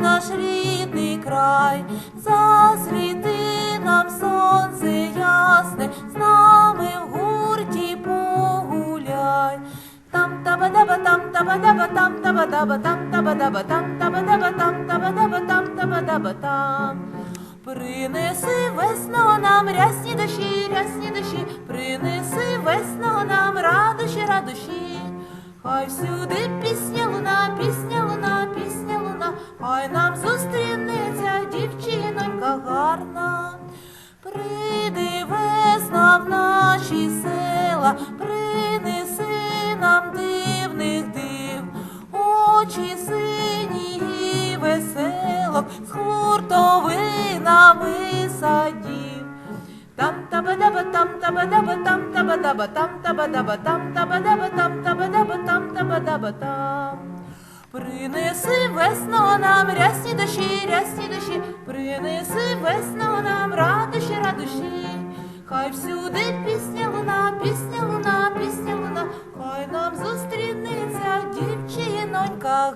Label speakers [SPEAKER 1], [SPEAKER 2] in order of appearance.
[SPEAKER 1] наш рідний край, засвіти нам сонце ясне, з нами в гурті погуляй. Там таба даба там таба даба там таба даба там таба даба там таба даба там таба даба там таба даба там. Принеси весно нам рясні дощі, рясні дощі, принеси весно нам радощі, радощі. Хай всюди пісня луна, пісня наші села, принеси нам дивних див, очі сині і веселок з хуртовинами садів. Там таба даба там таба даба там таба даба там таба даба там таба даба там таба даба там таба даба там. Принеси весно нам рясні дощі, рясні дощі, принеси весно нам радощі, радощі. Хай всюди пісня луна, пісня луна, пісня луна, хай нам зустрінеться дівчинонька.